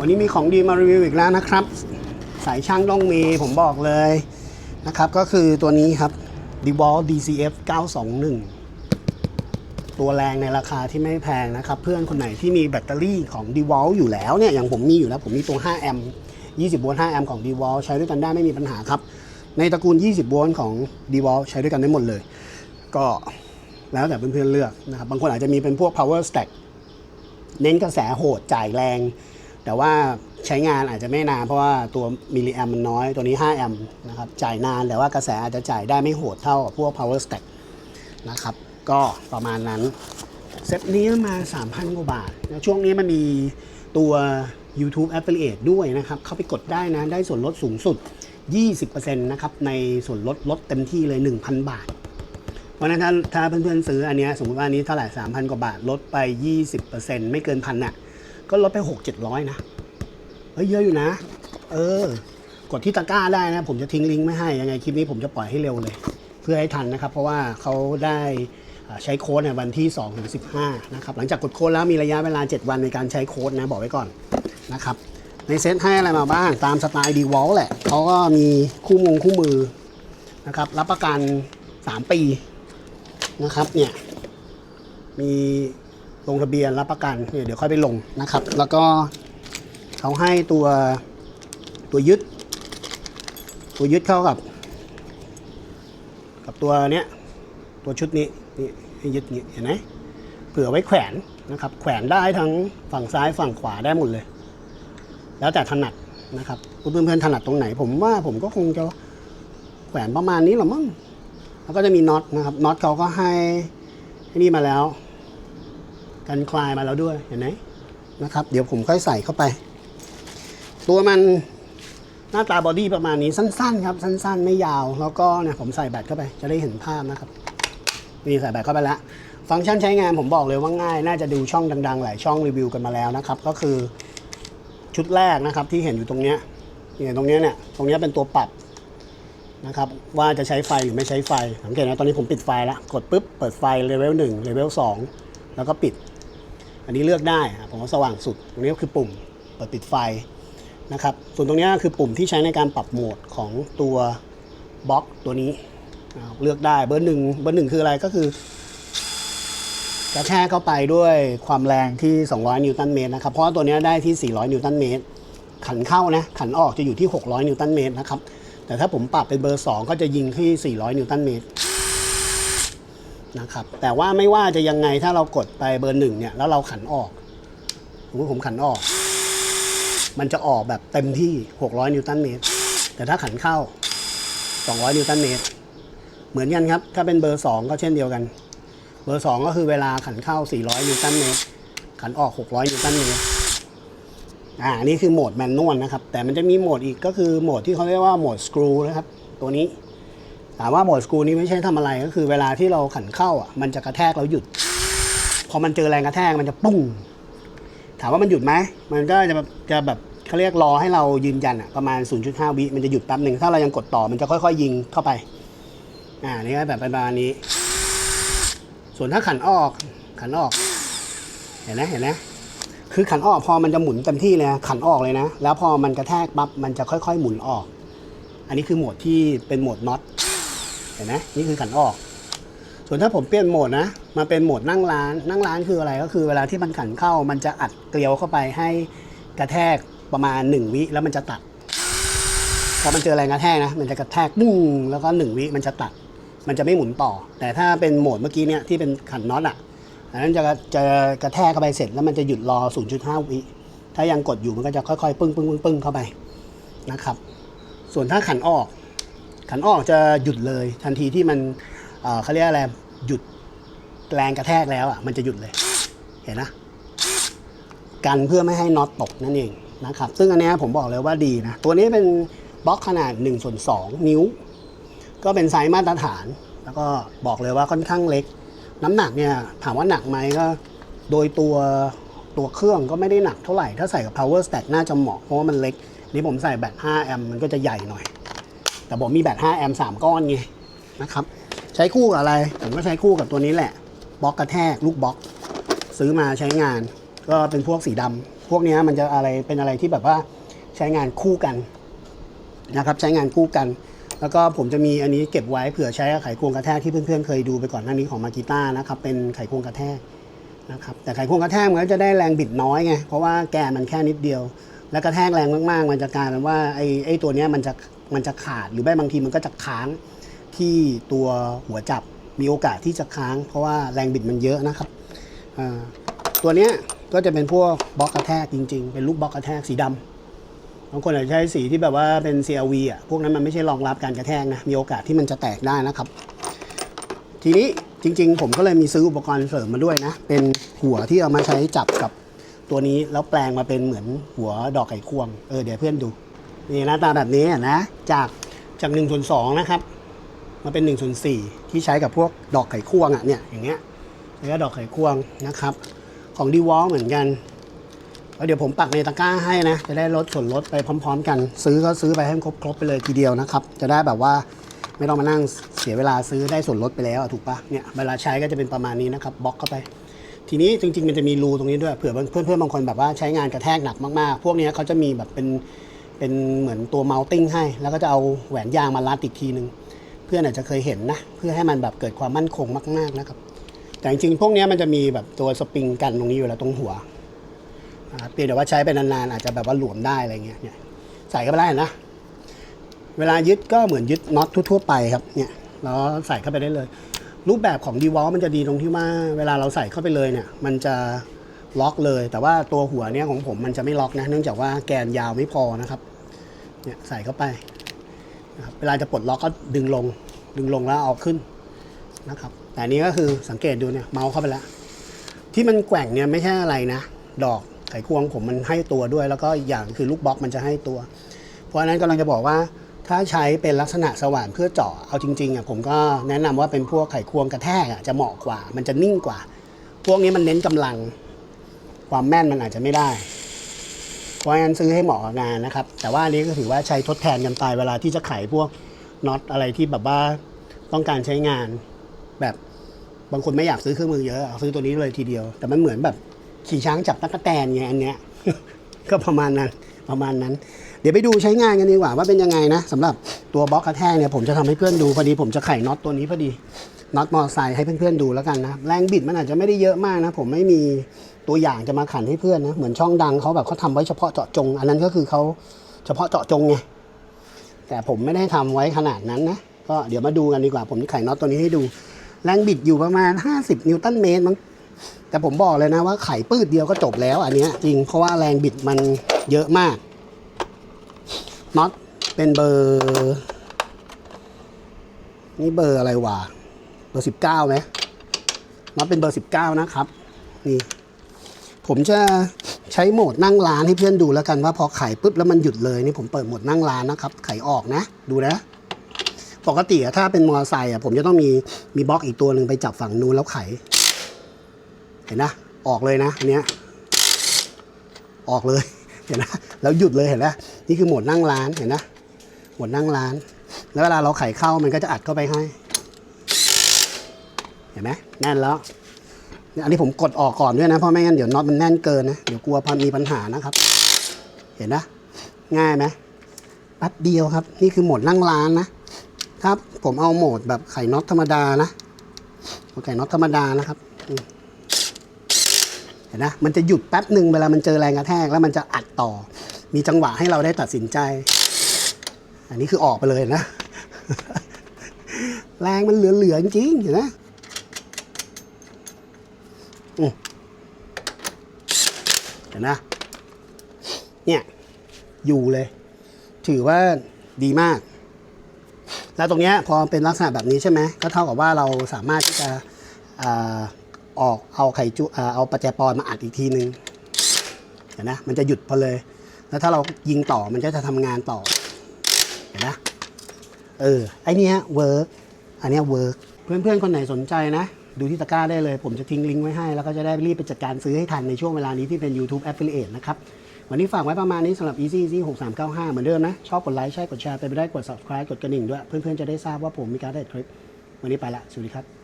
วันนี้มีของดีมารีวิวอีกแล้วนะครับ สายช่างต้องมีผมบอกเลยนะครับ ก็คือตัวนี้ครับ d e w a l DCF 921 ตัวแรงในราคาที่ไม่แพงนะครับ เพื่อนคนไหนที่มีแบตเตอรี่ของ d e w a l อยู่แล้วเนี่ย อย่างผมมีอยู่แล้ว ผมมีตัว 5 แอมป์20 โวลต์ 5 แอมป์ของ d e w a l ใช้ด้วยกันได้ไม่มีปัญหาครับ ในตระกูล 20 โวลต์ของ d e w a l ใช้ด้วยกันได้หมดเลย ก็แล้วแต่เพื่อนๆเลือกนะครับ บางคนอาจจะมีเป็นพวก power stack เน้นกระแสโหดจ่ายแรง แต่ว่าใช้งานอาจจะไม่นานเพราะว่าตัวมิลลิแอมมันน้อยตัวนี้ 5 แอมนะครับจ่ายนานแต่ว่ากระแสอาจจะจ่ายได้ไม่โหดเท่ากับพวก power stack นะครับ ก็ประมาณนั้น เซตนี้มา 3,000 กว่าบาทช่วงนี้มันมีตัว YouTube Affiliate ด้วยนะครับ เข้าไปกดได้นะ ได้ส่วนลดสูงสุด 20%นะครับ ในส่วนลดลดเต็มที่เลย 1,000 บาทเพราะนั้นถ้าถ้าเพื่อนๆซื้ออันนี้สมมติว่าอันนี้เท่าไหร่ 3,000 กว่าบาทลดไป 20%ไม่เกินพันน่ะ ก็ลดไป6 700นะเฮ้ยเยอะอยู่นะ เออ กดที่ตะกร้าได้นะ ผมจะทิ้งลิงก์ไม่ให้ ยังไงคลิปนี้ผมจะปล่อยให้เร็วเลย เพื่อให้ทันนะครับ เพราะว่าเขาได้ใช้โค้ดในวันที่2ถึง15นะครับ หลังจากกดโค้ดแล้วมีระยะเวลา 7 วันในการใช้โค้ดนะ บอกไว้ก่อนนะครับ ในเซ็ตให้อะไรมาบ้าง ตามสไตล์ดีวอลแหละ เขาก็มีคู่มงคู่มือนะครับ รับประกัน 3 ปีนะครับ เนี่ย มี ลงทะเบียนรับประกันเนี่ยเดี๋ยวค่อยไปลงนะครับ แล้วก็เขาให้ตัวตัวยึด ตัวยึดเข้ากับ กับตัวเนี้ยตัวชุดนี้นี่ให้ยึดนี้เห็นไหมเผื่อไว้แขวนนะครับ แขวนได้ทั้งฝั่งซ้ายฝั่งขวาได้หมดเลย แล้วแต่ถนัดนะครับเพื่อนๆถนัดตรงไหน ผมว่าผมก็คงจะแขวนประมาณนี้หรอมั้งแล้วก็จะมีน็อตนะครับน็อตเขาก็ให้ให้นี่มาแล้ว กันคลายมาแล้วด้วยเห็นไหมนะครับ เดี๋ยวผมค่อยใส่เข้าไป ตัวมันหน้าตาบอดี้ประมาณนี้สั้นๆ ครับ สั้น ๆ ไม่ยาว แล้วก็เนี่ยผมใส่แบตเข้าไป จะได้เห็นภาพนะครับนี่ใส่แบตเข้าไปแล้วฟังก์ชันใช้งานผมบอกเลยว่าง่าย น่าจะดูช่องดังๆ หลายช่องรีวิวกันมาแล้วนะครับ ก็คือชุดแรกนะครับที่เห็นอยู่ตรงเนี้ยเนี่ยตรงเนี้ยเนี่ยตรงเนี้ยเป็นตัวปรับนะครับว่าจะใช้ไฟหรือไม่ใช้ไฟสังเกตนะตอนนี้ผมปิดไฟแล้ว กดปุ๊บเปิดไฟเลเวลหนึ่งเลเวลสองแล้วก็ปิด อันนี้เลือกได้ผมว่าสว่างสุด ตรงนี้ก็คือปุ่มเปิดปิดไฟนะครับ ส่วนตรงนี้คือปุ่มที่ใช้ในการปรับโหมดของตัวบล็อกตัวนี้ เลือกได้เบอร์หนึ่งเบอร์หนึ่งคืออะไรก็คือกระแทกเข้าไปด้วยความแรงที่ 200 นิวตันเมตรนะครับ เพราะว่าตัวนี้ได้ที่ 400 นิวตันเมตร ขันเข้านะ ขันออกจะอยู่ที่ 600 นิวตันเมตรนะครับ แต่ถ้าผมปรับเป็นเบอร์ 2 ก็จะยิงที่ 400 นิวตันเมตร นะครับ แต่ว่าไม่ว่าจะยังไงถ้าเรากดไปเบอร์หนึ่งเนี่ยแล้วเราขันออกสมมติผมขันออก มันจะออกแบบเต็มที่ 600 นิวตันเมตร แต่ถ้าขันเข้า 200 นิวตันเมตร เหมือนกันครับ ถ้าเป็นเบอร์ 2 ก็เช่นเดียวกัน เบอร์ 2 ก็คือเวลาขันเข้า 400 นิวตันเมตร ขันออก 600 นิวตันเมตร อ่า นี่คือโหมดแมนนวลนะครับ แต่มันจะมีโหมดอีกก็คือโหมดที่เขาเรียกว่าโหมดสกรูนะครับ ตัวนี้ ถามว่าโหมดสกูนี้ไม่ใช่ทำอะไรก็คือเวลาที่เราขันเข้าอะมันจะกระแทกแล้วหยุด พอมันเจอแรงกระแทกมันจะปุ้ง ถามว่ามันหยุดไหมมันก็จะแบบจะแบบเขาเรียกรอให้เรายืนยันอะประมาณ 0.5 วิมันจะหยุดแป๊บหนึ่งถ้าเรายังกดต่อมันจะค่อยๆ ยิงเข้าไปอ่านี่ก็แบบประมาณนี้ ส่วนถ้าขันออกขันออก เห็นไหมเห็นไหมคือขันออกพอมันจะหมุนเต็มที่เลยขันออกเลยนะ แล้วพอมันกระแทกปั๊บมันจะค่อยๆ หมุนออก อันนี้คือโหมดที่เป็นโหมดน็อต เห็นไหมนี่คือขันออก ส่วนถ้าผมเปลี่ยนโหมดนะ มาเป็นโหมดนั่งร้าน นั่งร้านคืออะไรก็คือเวลาที่มันขันเข้า มันจะอัดเกลียวเข้าไปให้กระแทกประมาณ 1 วิแล้วมันจะตัดพอมันเจอแรงกระแทกนะ มันจะกระแทกดึ้งแล้วก็1วิมันจะตัด มันจะไม่หมุนต่อ แต่ถ้าเป็นโหมดเมื่อกี้เนี่ยที่เป็นขันน็อตอะอันนั้นจะจะกระแทกเข้าไปเสร็จแล้วมันจะหยุดรอ 0.5 วิถ้ายังกดอยู่มันก็จะค่อยๆ ปึ้งปึ้งปึ้งปึ้งเข้าไปนะครับ ส่วนถ้าขันออก ขันออกจะหยุดเลยทันทีที่มันเขาเรียกอะไรหยุดแรงกระแทกแล้วอะมันจะหยุดเลย เห็นนะกันเพื่อไม่ให้น็อตตกนั่นเองนะครับ ซึ่งอันนี้ผมบอกเลยว่าดีนะ ตัวนี้เป็นบล็อกขนาด1ส่วน2นิ้ว ก็เป็นไซส์มาตรฐาน แล้วก็บอกเลยว่าค่อนข้างเล็ก น้ำหนักเนี่ยถามว่าหนักไหมก็ โดยตัวตัวเครื่องก็ไม่ได้หนักเท่าไหร่ ถ้าใส่กับ power stack น่าจะเหมาะเพราะว่ามันเล็ก นี่ผมใส่แบต5แอมป์มันก็จะใหญ่หน่อย แต่ผมมีแบต5แอมป์3ก้อนไงนะครับ ใช้คู่กับอะไร ผมก็ใช้คู่กับตัวนี้แหละบล็อกกระแทกลูกบล็อก ซื้อมาใช้งาน ก็เป็นพวกสีดพวกนี้มันจะอะไรเป็นอะไรที่แบบว่าใช้งานคู่กันนะครับใช้งานคู่กัน แล้วก็ผมจะมีอันนี้เก็บไว้เผื่อใช้กับไขควงกระแทกที่เพื่อนๆเคยดูไปก่อนหน้านี้ของมากิต้านะครับเป็นไขควงกระแทกนะครับแต่ไขควงกระแทกมันก็จะได้แรงบิดน้อยไงเพราะว่าแกนมันแค่นิดเดียว แล้วกระแทกแรงมากๆ มันจะกลายเป็นว่าไอ้ไอ้ตัวนี้มันจะ มันจะขาดหรือไม่บางทีมันก็จะค้างที่ตัวหัวจับมีโอกาสที่จะค้าง เพราะว่าแรงบิดมันเยอะนะครับตัวเนี้ยก็จะเป็นพวกบล็อกกระแทกจริง ๆ เป็นลูกบล็อกกระแทกสีดำบางคนอาจจะใช้สีที่แบบว่าเป็น CLV อะพวกนั้นมันไม่ใช่รองรับการกระแทกนะมีโอกาสที่มันจะแตกได้นะครับ ทีนี้จริง ๆ ผมก็เลยมีซื้ออุปกรณ์เสริมมาด้วยนะ เป็นหัวที่เอามาใช้จับกับตัวนี้แล้วแปลงมาเป็นเหมือนหัวดอกไข่ควงเออเดี๋ยวเพื่อนดู นี่หน้าตาแบบนี้นะ จากจาก1ส่วน2นะครับ มาเป็น1ส่วน4ที่ใช้กับพวกดอกไข่ควงอะเนี่ยอย่างเงี้ยแล้วก็ดอกไข่ควงนะครับ ของดีวอลเหมือนกันแล้วเดี๋ยวผมปักในตะกร้าให้นะ จะได้ลดส่วนลดไปพร้อม ๆ กัน ซื้อก็ซื้อไปให้ครบๆไปเลยทีเดียวนะครับ จะได้แบบว่าไม่ต้องมานั่งเสียเวลาซื้อได้ส่วนลดไปแล้วถูกปะเนี่ยเวลาใช้ก็จะเป็นประมาณนี้นะครับบล็อกเข้าไป ทีนี้จริงๆมันจะมีรูตรงนี้ด้วยเผื่อเพื่อนๆบางคนแบบว่าใช้งานกระแทกหนักมากๆ พวกนี้เขาจะมีแบบเป็น เป็นเหมือนตัวเมาติ้งให้ แล้วก็จะเอาแหวนยางมารัดอีกทีนึง เพื่อนอาจจะเคยเห็นนะ เพื่อให้มันแบบเกิดความมั่นคงมากๆนะครับ แต่จริงๆ พวกนี้มันจะมีแบบตัวสปริงกันตรงนี้อยู่แล้วตรงหัวนะครับเพียงแต่ว่าใช้ไปนานๆอาจจะแบบว่าหลวมได้อะไรเงี้ยเนี่ยใส่เข้าไปได้นะ เวลายึดก็เหมือนยึดน็อตทั่วๆไปครับเนี่ยแล้วใส่เข้าไปได้เลย รูปแบบของดีวอลมันจะดีตรงที่ว่า เวลาเราใส่เข้าไปเลยเนี่ย มันจะ ล็อกเลย แต่ว่าตัวหัวเนี่ยของผมมันจะไม่ล็อกนะ เนื่องจากว่าแกนยาวไม่พอนะครับ เนี่ยใส่เข้าไปนะครับเวลาจะปลดล็อกก็ดึงลง ดึงลงแล้วเอาขึ้นนะครับ แต่นี้ก็คือสังเกตดูเนี่ยเมาส์เข้าไปแล้ว ที่มันแกว่งเนี่ยไม่ใช่อะไรนะ ดอกไขควงผมมันให้ตัวด้วย แล้วก็อีกอย่างคือลูกบล็อกมันจะให้ตัว เพราะฉะนั้นกำลังจะบอกว่าถ้าใช้เป็นลักษณะสว่านเพื่อเจาะเอาจริงๆอะผมก็แนะนำว่าเป็นพวกไขควงกระแทกอะจะเหมาะกว่า มันจะนิ่งกว่า พวกนี้มันเน้นกำลัง ความแม่นมันอาจจะไม่ได้ เพราะงั้นซื้อให้เหมาะกับงานนะครับ แต่ว่าอันนี้ก็ถือว่าใช้ทดแทนกันไปเวลาที่จะไขพวกน็อตอะไรที่แบบว่าต้องการใช้งาน แบบบางคนไม่อยากซื้อเครื่องมือเยอะเอาซื้อตัวนี้เลยทีเดียว แต่มันเหมือนแบบขี่ช้างจับตั๊กแตนไงอันเนี้ย ก็ประมาณนั้นประมาณนั้น เดี๋ยวไปดูใช้งานกันดีกว่าว่าเป็นยังไงนะสำหรับตัวบล็อกกระแทกเนี่ยผมจะทำให้เพื่อนดูพอดีผมจะไขน็อตตัวนี้พอดีน็อตมอไซค์ให้เพื่อนๆดูแล้วกันนะแรงบิดมันอาจจะไม่ได้เยอะมากนะ ผมไม่มี ตัวอย่างจะมาขันให้เพื่อนนะ เหมือนช่องดังเขาแบบเขาทำไว้เฉพาะเจาะจง อันนั้นก็คือเขาเฉพาะเจาะจงไง แต่ผมไม่ได้ทำไว้ขนาดนั้นนะ ก็เดี๋ยวมาดูกันดีกว่า ผมจะไขน็อตตัวนี้ให้ดู แรงบิดอยู่ประมาณ 50 นิวตันเมตรมั้ง แต่ผมบอกเลยนะว่าไขปืดเดียวก็จบแล้ว อันเนี้ยจริง เพราะว่าแรงบิดมันเยอะมาก น็อตเป็นเบอร์ นี่เบอร์อะไรวะ เบอร์19ไหมน็อตเป็นเบอร์19นะครับ นี่ ผมจะใช้โหมดนั่งร้านให้เพื่อนดูแล้วกันว่าพอไขปุ๊บแล้วมันหยุดเลยนี่ผมเปิดโหมดนั่งร้านนะครับ ไขออกนะ ดูนะ ปกติถ้าเป็นมอเตอร์ไซค์อะผมจะต้องมีมีบล็อกอีกตัวหนึ่งไปจับฝั่งนู้นแล้วไข เห็นนะ ออกเลยนะอันเนี้ยออกเลยเห็นนะแล้วหยุดเลยเห็นนะนี่คือโหมดนั่งร้านเห็นนะโหมดนั่งร้าน แล้วเวลาเราไขเข้ามันก็จะอัดเข้าไปให้ เห็นไหมแน่นแล้ว อันนี้ผมกดออกก่อนด้วยนะเพราะไม่งั้นเดี๋ยวน็อตมันแน่นเกินนะเดี๋ยวกลัวพันมีปัญหานะครับ เห็นนะง่ายไหมแป๊บเดียวครับ นี่คือโหมดนั่งร้านนะ ถ้าผมเอาโหมดแบบไขน็อตธรรมดานะไขน็อตธรรมดานะครับเห็นนะมันจะหยุดแป๊บหนึ่งเวลามันเจอแรงกระแทกแล้วมันจะอัดต่อ มีจังหวะให้เราได้ตัดสินใจ อันนี้คือออกไปเลยนะ แรงมันเหลือๆจริงๆเห็นไหม อืเห็นนะเนี่ย อยู่เลย ถือว่าดีมาก แล้วตรงเนี้ยพอเป็นลักษณะแบบนี้ใช่ไหมก็เท่ากับว่าเราสามารถที่จะออกเอาไข่จุเอาประแจปอนมาอัดอีกทีนึงเห็นนะมันจะหยุดพอเลย แล้วถ้าเรายิงต่อมันก็จะทำงานต่อ เห็นนะเออไอเนี้ยเวิร์กอันเนี้ยเวิร์กเพื่อนๆ คนไหนสนใจนะ ดูที่ตะกร้าได้เลย ผมจะทิ้งลิงก์ไว้ให้ แล้วก็จะได้รีบไปจัดการซื้อให้ทันในช่วงเวลานี้ที่เป็น YouTube Affiliate นะครับวันนี้ฝากไว้ประมาณนี้สำหรับ Easy Easy 6395 เหมือนเดิมนะ ชอบกดไลค์ใช่กดแชร์ไปไม่ได้กด subscribe กดกระดิ่งด้วย เพื่อนๆจะได้ทราบว่าผมมีการได้คลิป วันนี้ไปละ สวัสดีครับ